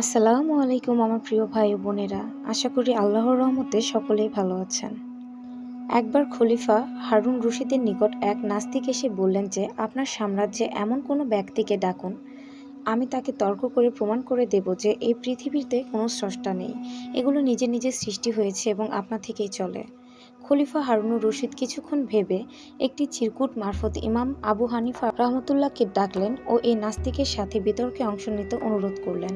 আসসালামু আলাইকুম আমার প্রিয় ভাই বোনেরা। আশা করি আল্লাহর রহমতে সকলেই ভালো আছেন। একবার খলিফা হারুন রশিদের নিকট এক নাস্তিক এসে বললেন যে, আপনার সাম্রাজ্যে এমন কোনো ব্যক্তিকে ডাকুন। আমি তাকে তর্ক করে প্রমাণ করে দেব যে এই পৃথিবীতে কোনো স্রষ্টা নেই। এগুলো নিজে নিজে সৃষ্টি হয়েছে এবং আপনা থেকেই চলে। খলিফা হারুনুর রশিদ কিছুক্ষণ ভেবে একটি চিরকুট মারফত ইমাম আবু হানিফা রহমতুল্লাহকে ডাকলেন ও এই নাস্তিকের সাথে বিতর্কে অংশ নিতে অনুরোধ করলেন।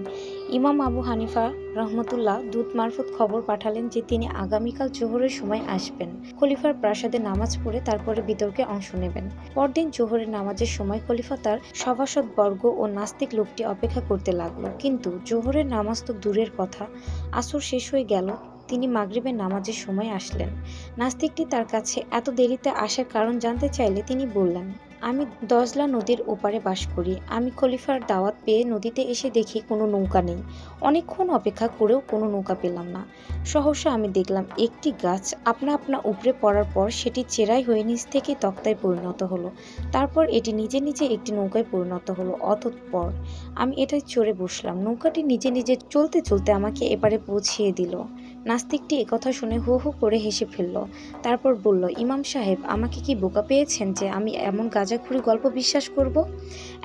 ইমাম আবু হানিফা রহমতুল্লাহ দূত মারফত খবর পাঠালেন যে তিনি আগামীকাল জোহরের সময় আসবেন। খলিফার প্রাসাদে নামাজ পড়ে তারপরে বিতর্কে অংশ নেবেন। পরদিন জোহরের নামাজের সময় খলিফা তার সভাসদ বর্গ ও নাস্তিক লোকটি অপেক্ষা করতে লাগল। কিন্তু জোহরের নামাজ তো দূরের কথা। আসর শেষ হয়ে গেল। তিনি মাগরিবের নামাজের সময় আসলেন। নাস্তিকটি তার কাছে এত দেরিতে আসার কারণ জানতে চাইলে তিনি বললেন আমি দজলা নদীর ওপারে বাস করি। আমি খলিফার দাওয়াত পেয়ে নদীতে এসে দেখি কোনো নৌকা নেই। অনেকক্ষণ অপেক্ষা করেও কোনো নৌকা পেলাম না। সহসা আমি দেখলাম, একটি গাছ আপনা আপনা উপরে পড়ার পর সেটি চেরাই হয়ে নিচ থেকে তক্তায় পরিণত হলো। তারপর এটি নিজে নিজে একটি নৌকায় পরিণত হলো অতঃপর আমি এটাই চড়ে বসলাম। নৌকাটি নিজে নিজে চলতে চলতে আমাকে এপারে পৌঁছিয়ে দিল। নাস্তিকটি একথা শুনে হু হু করে হেসে ফেলল। তারপর বলল, ইমাম সাহেব, আমাকে কি বোকা পেয়েছেন যে আমি এমন গাঁজাখুরি গল্প বিশ্বাস করব।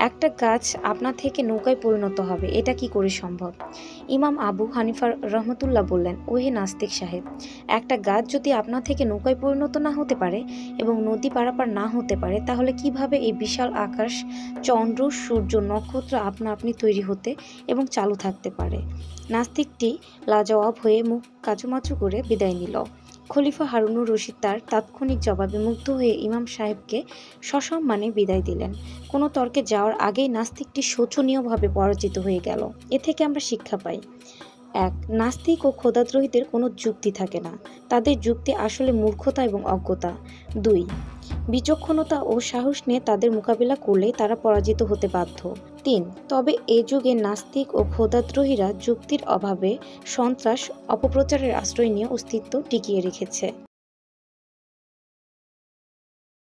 একটা গাছ আপনা থেকে নৌকায় পরিণত হবে, এটা কি করে সম্ভব? ইমাম আবু হানিফার রহমতুল্লাহ বললেন, ওহে নাস্তিক সাহেব, একটা গাছ যদি আপনা থেকে নৌকায় পরিণত না হতে পারে এবং নদী পারাপার না হতে পারে, তাহলে কীভাবে এই বিশাল আকাশ, চন্দ্র, সূর্য, নক্ষত্র আপনা আপনি তৈরি হতে এবং চালু থাকতে পারে? নাস্তিকটি লাজবাব হয়ে মুখ কাচুমাচু করে বিদায় নিল। খলিফা হারুনুর রশিদ তার তাৎক্ষণিক জবাবে মুগ্ধ হয়ে ইমাম সাহেবকে সসম্মানে বিদায় দিলেন। কোনো তর্কে যাওয়ার আগেই নাস্তিকটি শোচনীয়ভাবে পরাজিত হয়ে গেল। এ থেকে আমরা শিক্ষা পাই। এক, নাস্তিক ও খোদাদ্রোহীদের কোনো যুক্তি থাকে না। তাদের যুক্তি আসলে মূর্খতা এবং অজ্ঞতা। দুই বিচক্ষণতা ও সাহস নিয়ে তাদের মোকাবিলা করলেই তারা পরাজিত হতে বাধ্য। তিন, তবে এ যুগে নাস্তিক ও খোদাদ্রোহীরা যুক্তির অভাবে সন্ত্রাস, অপপ্রচারের আশ্রয় নিয়ে অস্তিত্ব টিকিয়ে রেখেছে।